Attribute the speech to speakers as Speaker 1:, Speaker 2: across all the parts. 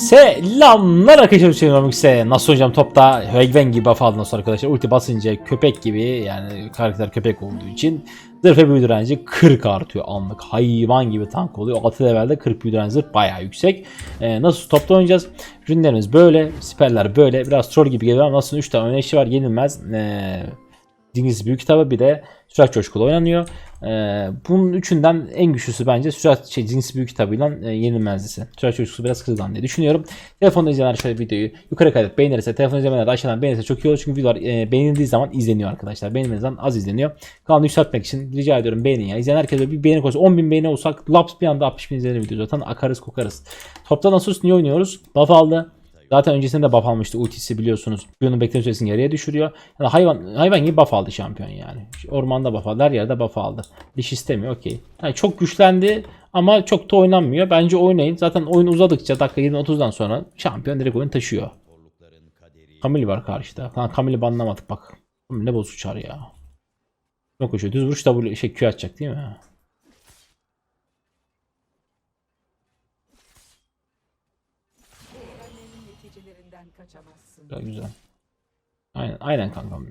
Speaker 1: Selamlar arkadaşlar Hüseyin X'e. Nasıl hocam topta Hegven gibi buff aldınız arkadaşlar. Ulti basınca köpek gibi yani karakter köpek olduğu için zırh ve büyü direnci 40 artıyor anlık. Hayvan gibi tank oluyor. 6 levelde 40 büyü direnci zırh bayağı yüksek. Ee, nasıl topta oynayacağız? Ürünlerimiz böyle. Siperler böyle. Biraz troll gibi geliyor ama nasıl 3 tane oynayışı var yenilmez. Ee, İngiliz büyük kitabı bir de Sürat Coşkulu oynanıyor. Ee, bunun üçünden en güçlüsü bence Sürat şey, Cins büyük kitabıyla e, yenilmezlisi. Sürat Coşkulu biraz kırılgan diye düşünüyorum. Telefonda izleyenler şöyle videoyu yukarı kaydet beğenirse, telefon izlemeyenler de aşağıdan beğenirse çok iyi olur. Çünkü videolar e, beğenildiği zaman izleniyor arkadaşlar. Beğenildiği zaman az izleniyor. Kanalı yükseltmek için rica ediyorum beğenin ya. İzleyen herkese bir beğeni koysa 10.000 beğeni olsak laps bir anda 60 bin izlenir video zaten akarız kokarız. Toptan Asus niye oynuyoruz? Buff aldı. Zaten öncesinde de buff almıştı ultisi biliyorsunuz. Şampiyonun bekleme süresini yarıya düşürüyor. Yani hayvan hayvan gibi buff aldı şampiyon yani. Ormanda buff aldı, her yerde buff aldı. Diş istemiyor okey. Yani çok güçlendi ama çok da oynanmıyor. Bence oynayın. Zaten oyun uzadıkça dakika 20-30'dan sonra şampiyon direkt oyun taşıyor. Kamil var karşıda. Lan Kamil'i banlamadık bak. Kamil ne boz uçar ya. Çok koşuyor. Düz vuruş W şey Q atacak değil mi? Güzel güzel. Aynen, aynen kankam.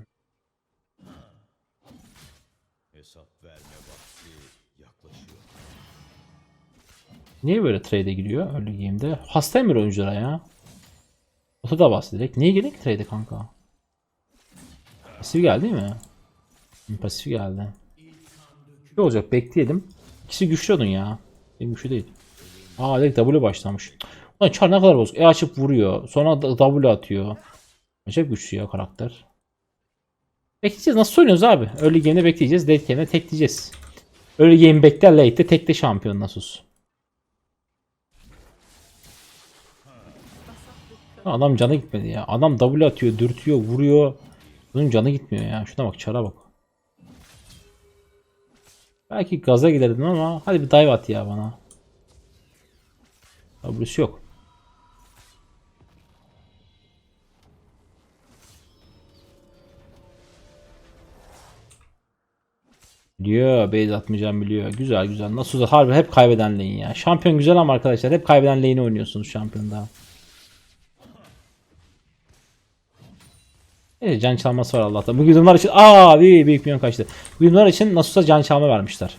Speaker 2: Hesap verme vakti yaklaşıyor.
Speaker 1: Niye böyle trade'e giriyor early game'de? Hastayım böyle oyunculara ya. Oto da bas direkt. Niye gerek trade'e kanka? Pasif geldi değil mi? Pasif geldi. Ne olacak bekleyelim. İkisi güçlü odun ya. Benim güçlü değil. Aa direkt W başlamış. Ulan Char ne kadar bozuk. E açıp vuruyor. Sonra W atıyor. Acayip güçlü ya karakter. Bekleyeceğiz. Nasıl oynuyoruz abi? Early game'de bekleyeceğiz. Late game'de tekleyeceğiz. Early game bekler. Late'de tekte şampiyon Nasus. Adam canı gitmedi ya. Adam W atıyor, dürtüyor, vuruyor. Bunun canı gitmiyor ya. Şuna bak, çara bak. Belki gaza giderdim ama hadi bir dive at ya bana. W'si yok. Biliyor, base atmayacağım biliyor. Güzel güzel. Nasıl da harbi hep kaybeden lane ya. Şampiyon güzel ama arkadaşlar hep kaybeden lane'i oynuyorsunuz şampiyonda. Evet, can çalması var Allah'tan. Bu güdümler için aa bir büyük milyon kaçtı. Bu güdümler için Nasus'a can çalma vermişler.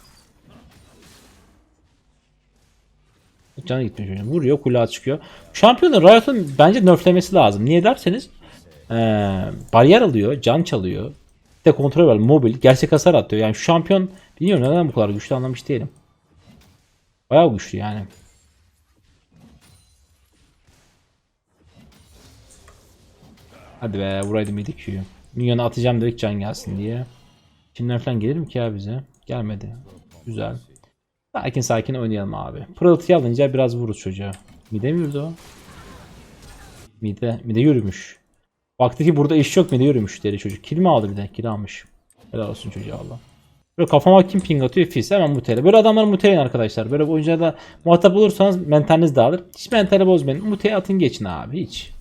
Speaker 1: Canı gitmiş hocam. Vuruyor kulağa çıkıyor. Şampiyonu Riot'un bence nerflemesi lazım. Niye derseniz ee, bariyer alıyor, can çalıyor. De kontrol var, mobil, gerçek hasar atıyor. Yani şu şampiyon bilmiyorum neden bu kadar güçlü anlamış değilim. Bayağı güçlü yani. Hadi be vuraydım yedik Q'yu. Minyonu atacağım direkt can gelsin diye. Çinler falan gelir mi ki ya bize? Gelmedi. Güzel. Sakin sakin oynayalım abi. Pırıltıyı alınca biraz vururuz çocuğa. Mide mi yürüdü o? Mide, mide yürümüş. Baktı ki burada iş yok mide yürümüş dedi çocuk. Kill mi aldı bir de? Kill almış. Helal olsun çocuğa Allah. Böyle kafama kim ping atıyor? Fils hemen mutele. Böyle adamları muteleyin arkadaşlar. Böyle oyuncularda muhatap olursanız mentaliniz dağılır. Hiç mentali bozmayın. Muteye atın geçin abi hiç.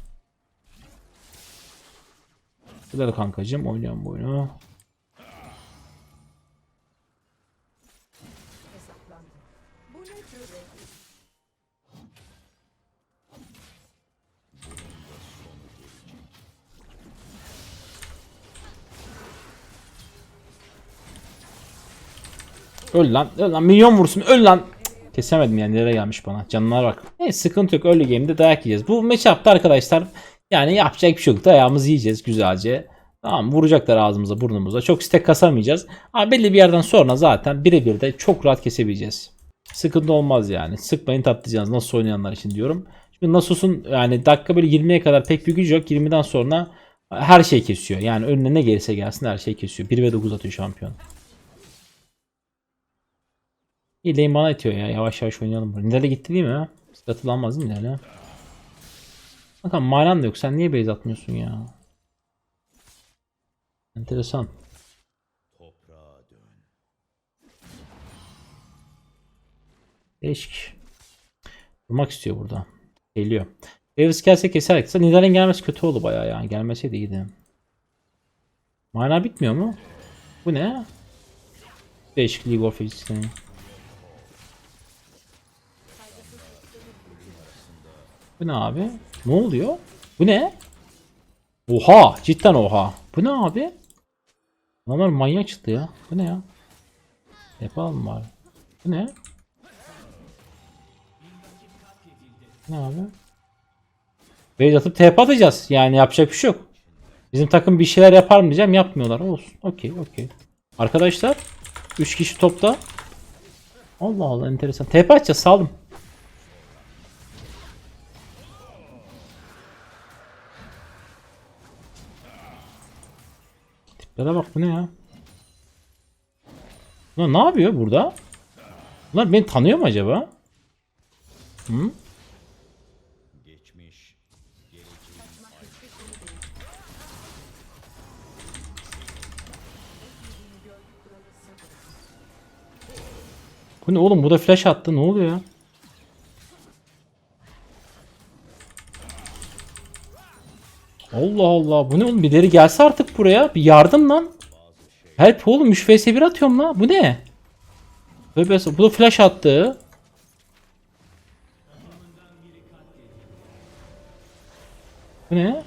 Speaker 1: Güzel kankacım oynuyorum bu oyunu. Öl lan. Öl lan. Milyon vursun. Öl lan. Kesemedim yani. Nereye gelmiş bana. Canına bak. Neyse sıkıntı yok. Early game'de dayak yiyeceğiz. Bu matchup'ta arkadaşlar yani yapacak bir şey yok. Dayağımızı yiyeceğiz güzelce. Tamam vuracaklar ağzımıza burnumuza. Çok stack kasamayacağız. Ama belli bir yerden sonra zaten birebir de çok rahat kesebileceğiz. Sıkıntı olmaz yani. Sıkmayın tatlayacağız nasıl oynayanlar için diyorum. Şimdi Nasus'un yani dakika böyle 20'ye kadar pek bir gücü yok. 20'den sonra her şey kesiyor. Yani önüne ne gelirse gelsin her şey kesiyor. 1 ve 9 atıyor şampiyon. İyi bana itiyor ya. Yavaş yavaş oynayalım. burada. Nidale gitti değil mi? Katılanmaz değil mi Nidale? Bakın manan da yok. Sen niye base atmıyorsun ya? Enteresan. Değişik. Durmak istiyor burada. Geliyor. Davis gelse keser. Kısa Nidale'in gelmesi kötü oldu bayağı ya. Gelmeseydi iyiydi. Mana bitmiyor mu? Bu ne? Değişik League of Legends'in. Bu ne abi? Ne oluyor? Bu ne? Oha! Cidden oha. Bu ne abi? Adamlar manyak çıktı ya. Bu ne ya? Yapalım bari? Bu ne? Ne abi? Beyz atıp TP atacağız. Yani yapacak bir şey yok. Bizim takım bir şeyler yapar mı diyeceğim. Yapmıyorlar. Olsun. Okey okey. Arkadaşlar 3 kişi topta. Allah Allah enteresan. TP atacağız saldım. Tiplere bak bu ne ya? Bunlar ne yapıyor burada? Bunlar beni tanıyor mu acaba? Hı?
Speaker 2: Geçmiş,
Speaker 1: Bu ne oğlum bu da flash attı ne oluyor ya? Allah Allah bu ne oğlum birileri gelse artık buraya bir yardım lan. Help oğlum 3 vs 1 atıyorum lan bu ne? Bu da flash attı. Bu ne?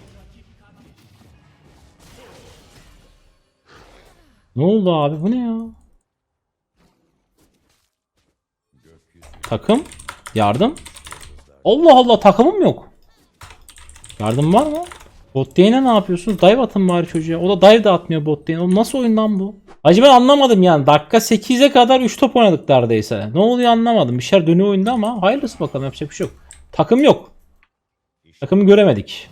Speaker 1: Ne oldu abi bu ne ya? Takım. Yardım. Allah Allah takımım yok. Yardım var mı? Bot lane'e ne yapıyorsunuz? Dive atın bari çocuğa. O da dive de atmıyor bot lane. Oğlum nasıl oyun bu? Acaba ben anlamadım yani. Dakika 8'e kadar 3 top oynadık neredeyse. Ne oluyor anlamadım. Bir şeyler dönüyor oyunda ama hayırlısı bakalım yapacak bir şey yok. Takım yok. Takımı göremedik.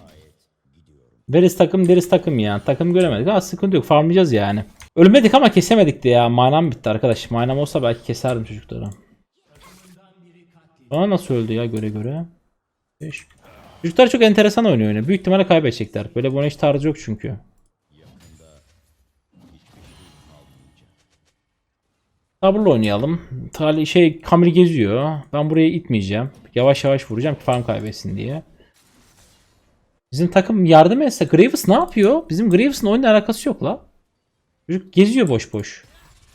Speaker 1: Deriz takım deriz takım ya. Takım göremedik ama sıkıntı yok. Farmlayacağız yani. Ölmedik ama kesemedik de ya. Manam bitti arkadaş. Manam olsa belki keserdim çocukları. Bana nasıl öldü ya göre göre. Beş. Çocuklar çok enteresan oynuyor oyunu. Büyük ihtimalle kaybedecekler. Böyle bu hiç tarzı yok çünkü. Tablo oynayalım. Tali şey Kamil geziyor. Ben buraya itmeyeceğim. Yavaş yavaş vuracağım ki farm kaybetsin diye. Bizim takım yardım etse Graves ne yapıyor? Bizim Graves'ın oyunla alakası yok la. Çocuk geziyor boş boş.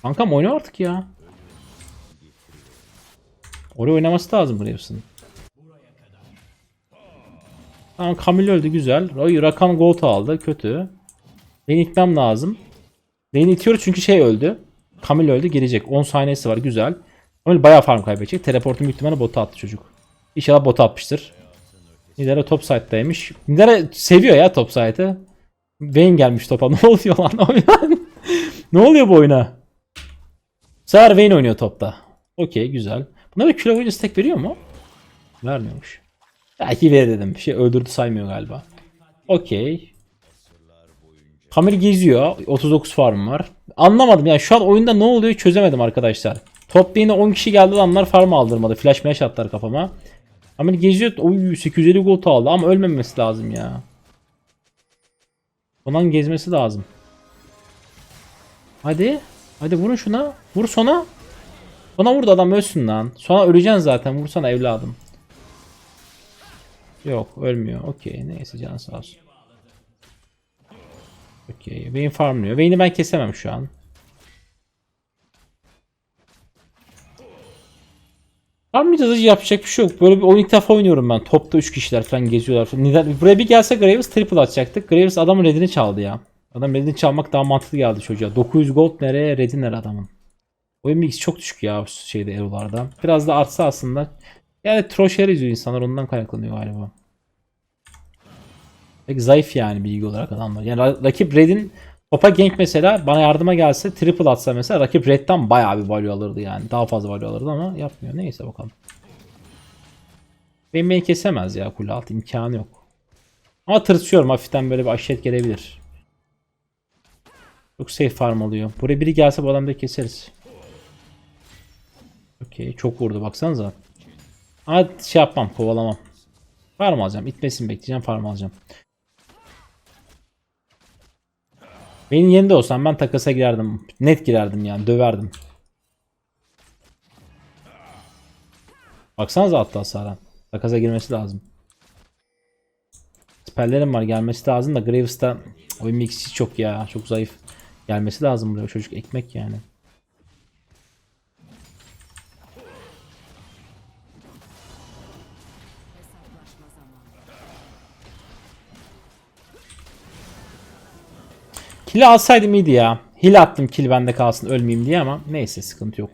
Speaker 1: Kankam oyna artık ya. Oraya oynaması lazım Graves'ın. Tamam Kamil öldü güzel. Oy Rakan Gold aldı kötü. Beni itmem lazım. Beni itiyoruz çünkü şey öldü. Kamil öldü gelecek. 10 saniyesi var güzel. Kamil bayağı farm kaybedecek. Teleportun büyük ihtimalle bota attı çocuk. İnşallah bota atmıştır. Nidara top side'daymış. Nidara seviyor ya top side'ı. Vayne gelmiş topa. Ne oluyor lan ne oluyor bu oyuna? Bu sefer Vayne oynuyor topta. Okey güzel. Bir kilo boyunca stack veriyor mu? Vermiyormuş. Belki verir dedim. Bir şey öldürdü saymıyor galiba. Okey. Kamil geziyor. 39 farm var. Anlamadım yani şu an oyunda ne oluyor çözemedim arkadaşlar. Top lane'e 10 kişi geldi adamlar farm aldırmadı. Flash flash attılar kafama. Kamil geziyor. Oy 850 gold aldı ama ölmemesi lazım ya. Ondan gezmesi lazım. Hadi. Hadi vurun şuna. Vur sona. Sona vurdu adam ölsün lan. Sonra öleceksin zaten. Vursana evladım. Yok ölmüyor. Okey neyse can sağ olsun. Okey. Vayne farmlıyor. Vayne'i ben kesemem şu an. Farmlayacağız hacı yapacak bir şey yok. Böyle bir oyun ilk defa oynuyorum ben. Topta 3 kişiler falan geziyorlar. Falan. Neden? Buraya bir gelse Graves triple atacaktık. Graves adamın redini çaldı ya. Adam redini çalmak daha mantıklı geldi çocuğa. 900 gold nereye? Redin nereye adamın? Oyun bilgisi çok düşük ya şeyde Ero'larda. Biraz da artsa aslında. Yani troşer izliyor insanlar ondan kaynaklanıyor galiba. Pek zayıf yani bilgi olarak adamlar. Yani ra- rakip Red'in topa gank mesela bana yardıma gelse triple atsa mesela rakip Red'den bayağı bir value alırdı yani. Daha fazla value alırdı ama yapmıyor. Neyse bakalım. Benim beni kesemez ya kule altı imkanı yok. Ama tırsıyorum hafiften böyle bir aşiret gelebilir. Çok safe farm alıyor. Buraya biri gelse bu adamı da keseriz. Okey çok vurdu baksanıza. Ama şey yapmam kovalamam. Farm alacağım. İtmesini bekleyeceğim farm alacağım. Benim yerinde olsam ben takasa girerdim. Net girerdim yani döverdim. Baksanıza hatta hasara. Takasa girmesi lazım. Spellerim var gelmesi lazım da Graves'ta oyun mixi çok ya çok zayıf. Gelmesi lazım buraya çocuk ekmek yani. Kill'i alsaydım iyiydi ya. Heal attım kill bende kalsın ölmeyeyim diye ama neyse sıkıntı yok.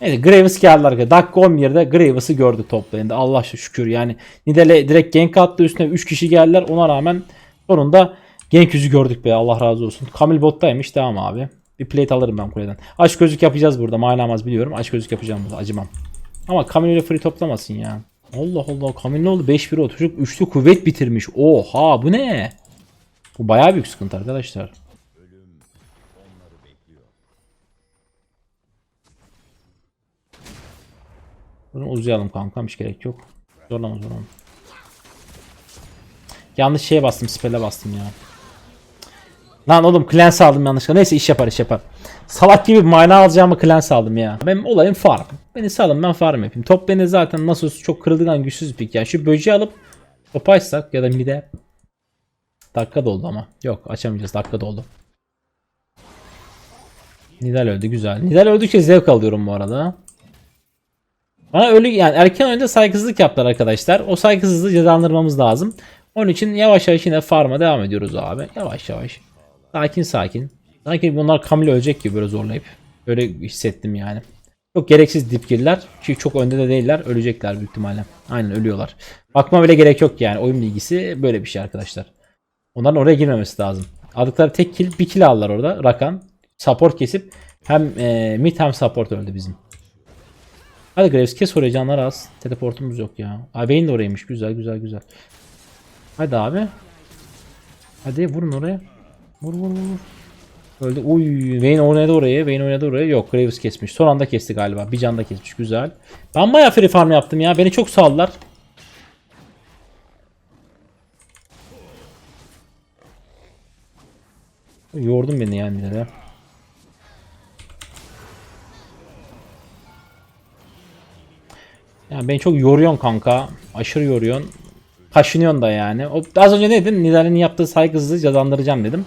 Speaker 1: Neyse Graves geldi arkadaşlar. Dakika 11'de Graves'ı gördük top lane'de. Allah şükür yani. Nidale direkt gank attı üstüne 3 kişi geldiler. Ona rağmen sonunda gank yüzü gördük be Allah razı olsun. Kamil bottaymış devam abi. Bir plate alırım ben kuleden. Aşk gözlük yapacağız burada. Maynamaz biliyorum. Aşk gözlük yapacağım burada. Acımam. Ama Kamil öyle free toplamasın ya. Allah Allah Kamil ne oldu? 5-1 oldu. Çocuk üçlü kuvvet bitirmiş. Oha bu ne? Bu bayağı büyük sıkıntı arkadaşlar. Bunu uzayalım kankam hiç gerek yok. Zorlama zorlama. Yanlış şeye bastım spell'e bastım ya. Lan oğlum cleanse aldım yanlışlıkla. Neyse iş yapar iş yapar. Salak gibi mana alacağımı cleanse aldım ya. Benim olayım farm. Beni salın ben farm yapayım. Top beni zaten nasıl çok kırılgan güçsüz bir ya. Şu böceği alıp topu açsak ya da mide. Dakika doldu ama. Yok açamayacağız dakika doldu. Nidal öldü güzel. Nidal öldükçe zevk alıyorum bu arada. Bana ölü yani erken oyunda saygısızlık yaptılar arkadaşlar. O saygısızlığı cezalandırmamız lazım. Onun için yavaş yavaş yine farm'a devam ediyoruz abi. Yavaş yavaş. Sakin sakin. Sanki bunlar Kamil ölecek gibi böyle zorlayıp. Öyle hissettim yani. Çok gereksiz dip girdiler. Ki çok önde de değiller. Ölecekler büyük ihtimalle. Aynen ölüyorlar. Bakma bile gerek yok yani. Oyun bilgisi böyle bir şey arkadaşlar. Onların oraya girmemesi lazım. Aldıkları tek kill bir kill aldılar orada. Rakan. Support kesip hem e, mid hem support öldü bizim. Hadi Graves kes oraya canlar az. Teleportumuz yok ya. Vayne de oraymış. Güzel güzel güzel. Hadi abi. Hadi vurun oraya. Vur vur vur. Öldü. Uy Vayne oynadı oraya. Vayne oynadı oraya. Yok Graves kesmiş. Son anda kesti galiba. Bir can da kesmiş. Güzel. Ben bayağı free farm yaptım ya. Beni çok saldılar. Yordun beni yani de. Yani beni çok yoruyorsun kanka. Aşırı yoruyorsun. Kaşınıyorsun da yani. O, az önce ne dedin? Nidale'nin yaptığı saygısızlığı cezalandıracağım dedim.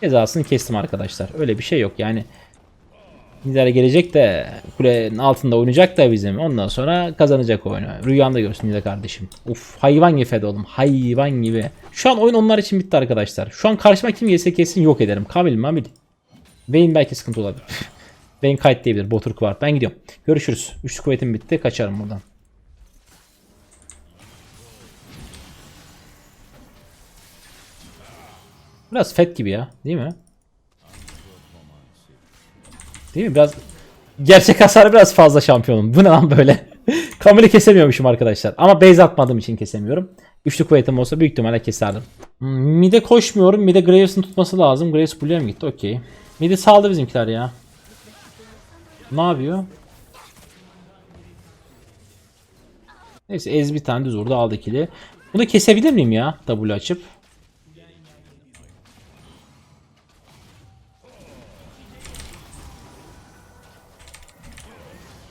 Speaker 1: Cezasını kestim arkadaşlar. Öyle bir şey yok yani. Nidale gelecek de kulenin altında oynayacak da bizim. Ondan sonra kazanacak oyunu. Rüyanda görsün Nidale kardeşim. Uf hayvan gibi fed oğlum. Hayvan gibi. Şu an oyun onlar için bitti arkadaşlar. Şu an karşıma kim gelse kesin yok ederim. Kamil mamil. Vayne belki sıkıntı olabilir. Vayne kayıt diyebilir. Boturk var. Ben gidiyorum. Görüşürüz. Üçlü kuvvetim bitti. Kaçarım buradan. Biraz fet gibi ya. Değil mi? Değil mi? Biraz gerçek hasarı biraz fazla şampiyonum. Bu ne lan böyle? Kamil'i kesemiyormuşum arkadaşlar. Ama base atmadığım için kesemiyorum. Üçlü kuvvetim olsa büyük ihtimalle keserdim. Hmm, Mid'e koşmuyorum. Mid'e Graves'in tutması lazım. Graves buraya mı gitti? Okey. Mid'i saldı bizimkiler ya. Ne yapıyor? Neyse Ez bir tane düz orada aldı ikili. Bunu kesebilir miyim ya? W açıp.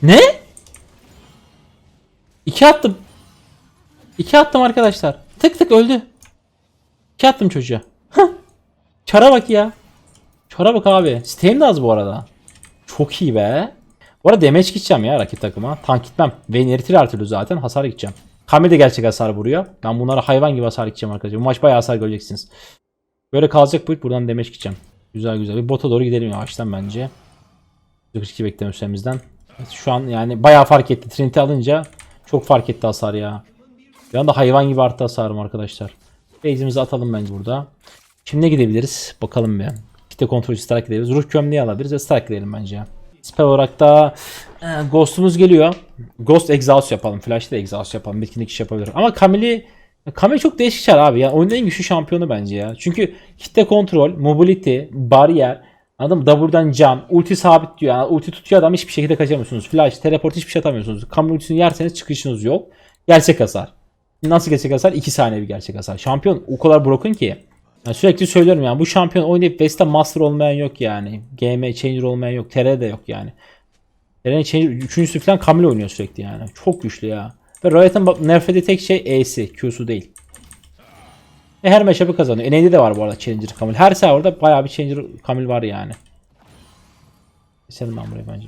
Speaker 1: Ne? İki attım. İki attım arkadaşlar. Tık tık öldü. İki attım çocuğa. Çara bak ya. Çara bak abi. Steam de az bu arada. Çok iyi be. Bu arada damage gideceğim ya rakip takıma. Tank gitmem. Vayne eritir her zaten. Hasar gideceğim. Kamil de gerçek hasar vuruyor. Ben bunlara hayvan gibi hasar gideceğim arkadaşlar. Bu maç bayağı hasar göreceksiniz. Böyle kalacak bu. Buradan damage gideceğim. Güzel güzel. Bir bota doğru gidelim yavaştan bence. 42 bekleme süremizden. Şu an yani bayağı fark etti. Trinity alınca çok fark etti hasar ya. Bir anda hayvan gibi arttı hasarım arkadaşlar. Base'imizi atalım bence burada. Şimdi ne gidebiliriz? Bakalım bir. Kite kontrolcü strike gidebiliriz. Ruh gömleği alabiliriz ve strike gidelim bence. Spell olarak da e, Ghost'umuz geliyor. Ghost Exhaust yapalım. Flash'ta Exhaust yapalım. Bitkinlik iş yapabilir. Ama Camille çok değişik çar abi ya. Oyunun en güçlü şampiyonu bence ya. Çünkü kitle kontrol, mobility, bariyer, Anladın mı? W'dan can, ulti sabit diyor. Yani ulti tutuyor adam hiçbir şekilde kaçamıyorsunuz. Flash, teleport hiçbir şey atamıyorsunuz. Camille ultisini yerseniz çıkışınız yok. Gerçek hasar. Nasıl gerçek hasar? 2 saniye bir gerçek hasar. Şampiyon o kadar broken ki. Yani sürekli söylüyorum yani bu şampiyon oynayıp West'te master olmayan yok yani. GM changer olmayan yok. TR de yok yani. TR'nin changer üçüncüsü falan Camille oynuyor sürekli yani. Çok güçlü ya. Ve Riot'ın ettiği tek şey E'si. Q'su değil. E her matchup'ı kazanıyor. NA'de de var bu arada Challenger Kamil. Her serverda bayağı bir Challenger Kamil var yani. Keselim ben burayı bence.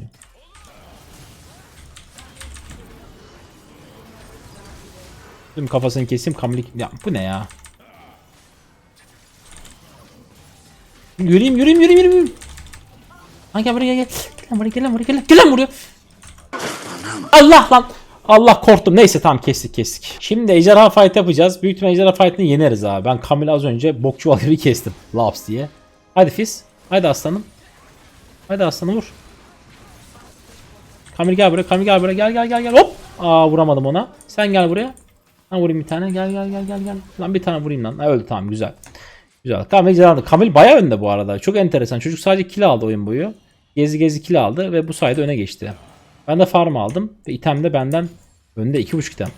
Speaker 1: Tüm kafasını keseyim Kamil'i... Ya bu ne ya? Yürüyeyim yürüyeyim yürüyeyim yürüyeyim. Ha gel buraya gel. Gel lan buraya gel lan buraya gel lan. Gel lan buraya. Allah lan. Allah korktum. Neyse tamam kestik kestik. Şimdi ejderha fight yapacağız. Büyük ihtimalle ejderha fight'ını yeneriz abi. Ben Kamil'i az önce bokçu gibi kestim. Laps diye. Hadi Fizz. Hadi aslanım. Hadi aslanım vur. Kamil gel buraya. Kamil gel buraya. Gel gel gel gel. Hop. Aa vuramadım ona. Sen gel buraya. Ha vurayım bir tane. Gel gel gel gel gel. Lan bir tane vurayım lan. Ha, öldü tamam güzel. Güzel. Kamil güzel aldı. Kamil bayağı önde bu arada. Çok enteresan. Çocuk sadece kill aldı oyun boyu. Gezi gezi kill aldı ve bu sayede öne geçti. Ben de farm aldım ve item de benden önde 2.5 item.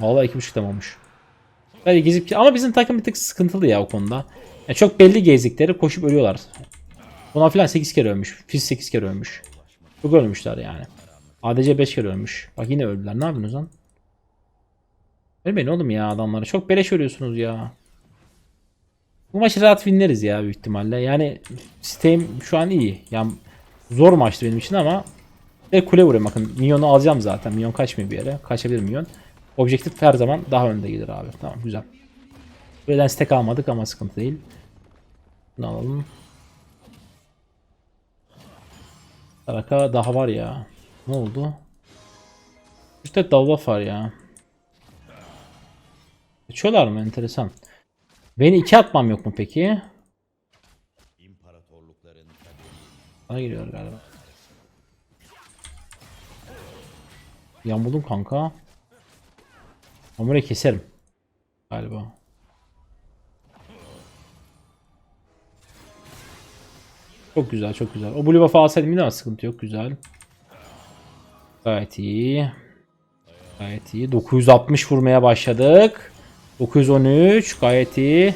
Speaker 1: Vallahi 2.5 item olmuş. Böyle gezip ama bizim takım bir tık sıkıntılı ya o konuda. Ya çok belli gezdikleri koşup ölüyorlar. Buna filan 8 kere ölmüş. Fizz 8 kere ölmüş. Çok ölmüşler yani. ADC 5 kere ölmüş. Bak yine öldüler. Ne yapıyorsunuz lan? Ölmeyin oğlum ya adamları. Çok beleş ölüyorsunuz ya. Bu maçı rahat winleriz ya büyük ihtimalle. Yani Steam şu an iyi. Yani zor maçtı benim için ama ve kule vuruyorum bakın. Minyonu alacağım zaten. Minyon kaçmıyor bir yere. Kaçabilir minyon. Objektif her zaman daha önde gelir abi. Tamam güzel. Buradan stack almadık ama sıkıntı değil. Bunu alalım. Saraka daha var ya. Ne oldu? İşte dalva var ya. Geçiyorlar mı? Enteresan. Beni iki atmam yok mu peki? Bana geliyor galiba. Yan buldum kanka. Burayı keserim. Galiba. Çok güzel çok güzel. O blue buff'ı alsaydım yine sıkıntı yok güzel. Gayet iyi. Gayet iyi. 960 vurmaya başladık. 913 gayet iyi.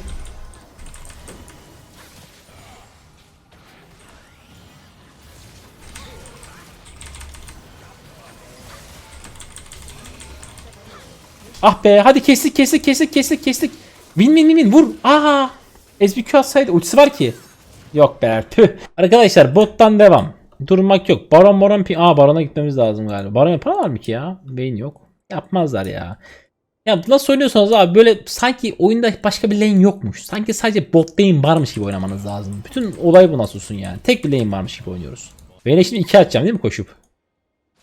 Speaker 1: Ah be hadi kestik kestik kestik kestik kestik. Win win win win vur. Aa. SBQ atsaydı ultisi var ki. Yok be tüh. Arkadaşlar bottan devam. Durmak yok. Baron baron pi... Aa barona gitmemiz lazım galiba. Baron yaparlar mı ki ya? Beyin yok. Yapmazlar ya. Ya nasıl oynuyorsanız abi böyle sanki oyunda başka bir lane yokmuş. Sanki sadece bot lane varmış gibi oynamanız lazım. Bütün olay bu nasılsın yani. Tek bir lane varmış gibi oynuyoruz. Ben şimdi iki atacağım değil mi koşup?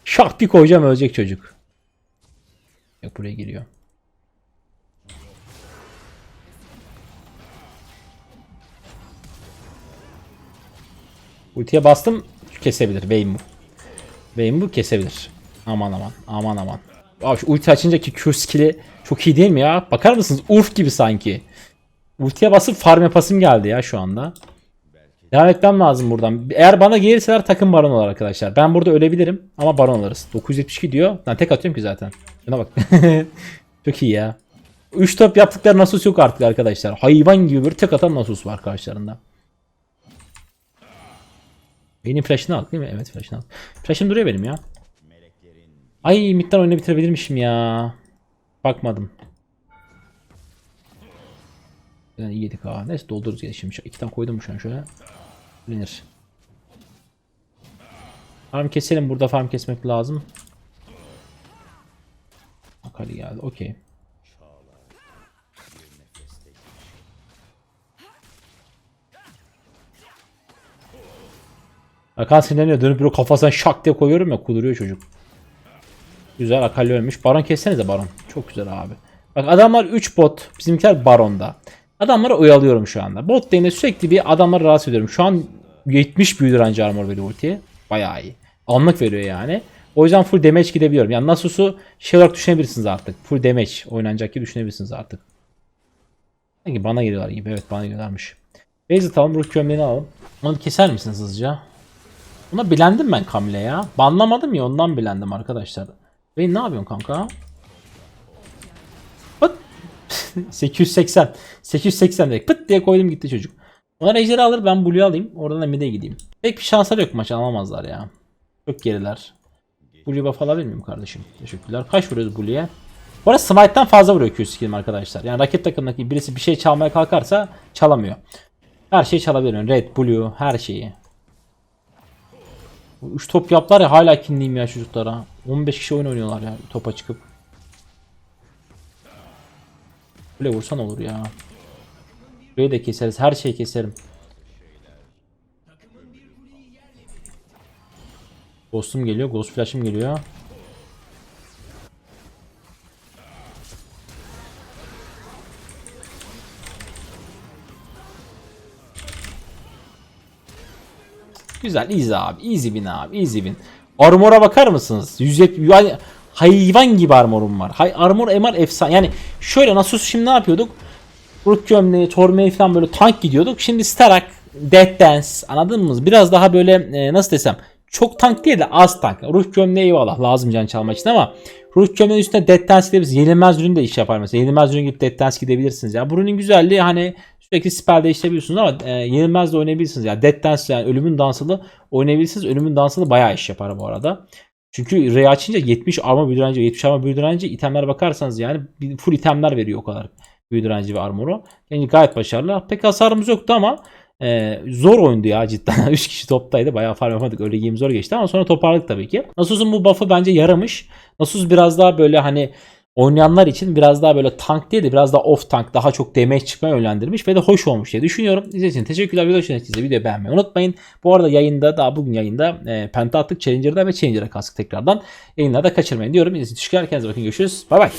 Speaker 1: Şak bir koyacağım ölecek çocuk. Yok buraya giriyor. Ultiye bastım kesebilir. Vayne bu. Vayne bu kesebilir. Aman aman aman aman. Abi şu ulti açınca ki Q skill'i çok iyi değil mi ya? Bakar mısınız? Urf gibi sanki. Ultiye basıp farm yapasım geldi ya şu anda. Devam etmem lazım buradan. Eğer bana gelirseler takım baron olur arkadaşlar. Ben burada ölebilirim ama baron alırız. 972 diyor. Ben tek atıyorum ki zaten. Şuna bak. Çok iyi ya. 3 top yaptıkları Nasus yok artık arkadaşlar. Hayvan gibi bir tek atan Nasus var karşılarında. Benim flash'ını al değil mi? Evet flash'ını al. Flash'ım duruyor benim ya. Ay midden oyunu bitirebilirmişim ya. Bakmadım. Yani yedik ha. Neyse doldururuz ya şimdi. İki tane koydum şu an şöyle. Bilinir. Farm keselim. Burada farm kesmek lazım. Akali geldi. Okey. Hakan sinirleniyor. Dönüp bir kafasına şak diye koyuyorum ya kuduruyor çocuk. Güzel Akali ölmüş. Baron kessenize Baron. Çok güzel abi. Bak adamlar 3 bot. Bizimkiler Baron'da. Adamları oyalıyorum şu anda. Bot lane'de sürekli bir adamları rahatsız ediyorum. Şu an 70 büyü direnci armor veriyor ultiye. Bayağı iyi. Anlık veriyor yani. O yüzden full damage gidebiliyorum. Yani Nasus'u şey olarak düşünebilirsiniz artık. Full damage oynanacak gibi düşünebilirsiniz artık. Sanki bana geliyorlar gibi. Evet bana geliyorlarmış. Base atalım. Ruh kömleğini alalım. Onu keser misiniz hızlıca? Buna bilendim ben Kamil'e ya. Banlamadım ya ondan bilendim arkadaşlar. Bey ne yapıyorsun kanka? Pıt. 880. 880 direkt pıt diye koydum gitti çocuk. Onlar ejderi alır ben Blue'yu alayım. Oradan da mid'e gideyim. Pek bir şansları yok maç alamazlar ya. Çok geriler. Blue buff alabilir miyim kardeşim? Teşekkürler. Kaç vuruyoruz Blue'ye? Bu arada Smite'den fazla vuruyor Q skill'im arkadaşlar. Yani rakip takımdaki birisi bir şey çalmaya kalkarsa çalamıyor. Her şeyi çalabilirim. Red, Blue, her şeyi. 3 top yaptılar ya hala kinliyim ya çocuklara. 15 kişi oyun oynuyorlar ya topa çıkıp. Böyle vursan olur ya. Burayı da keseriz. Her şeyi keserim. Ghost'um geliyor. Ghost flash'ım geliyor. Güzel easy abi. Easy win abi. Easy win. Armor'a bakar mısınız? 170 yani hayvan gibi armorum var. Hay armor MR efsane. Yani şöyle Nasus şimdi ne yapıyorduk? Root gömleği, Tormey falan böyle tank gidiyorduk. Şimdi Starak, Death Dance anladın mı? Biraz daha böyle e, nasıl desem çok tank değil de az tank. Ruh gömleği eyvallah lazım can çalmak için ama Ruh gömleğinin üstüne Death Dance gidebilirsiniz. Yenilmez ürün de iş yapar mesela. Yenilmez ürün gibi Death Dance gidebilirsiniz. Ya bu ürünün güzelliği hani sürekli spell değiştirebiliyorsunuz ama e, yenilmez de oynayabilirsiniz. Ya Death Dance yani ölümün dansılı oynayabilirsiniz. Ölümün dansılı bayağı iş yapar bu arada. Çünkü R'ye açınca 70 armor büyü direnci, 70 armor büyü direnci itemlere bakarsanız yani full itemler veriyor o kadar büyü direnci ve armoru. Yani gayet başarılı. Pek hasarımız yoktu ama e, zor oyundu ya cidden. 3 kişi toptaydı. Bayağı farm yapamadık. Öyle game zor geçti ama sonra toparladık tabii ki. Nasus'un bu buff'ı bence yaramış. Nasus biraz daha böyle hani oynayanlar için biraz daha böyle tank değil de biraz daha off tank daha çok damage çıkmayı yönlendirmiş ve de hoş olmuş diye düşünüyorum. İzlediğiniz için teşekkürler. Video için size videoyu beğenmeyi unutmayın. Bu arada yayında daha bugün yayında e, Penta attık Challenger'da ve Challenger'a kastık tekrardan. Yayınlarda kaçırmayın diyorum. İzlediğiniz için teşekkürler. Kendinize bakın. Görüşürüz. Bay bay.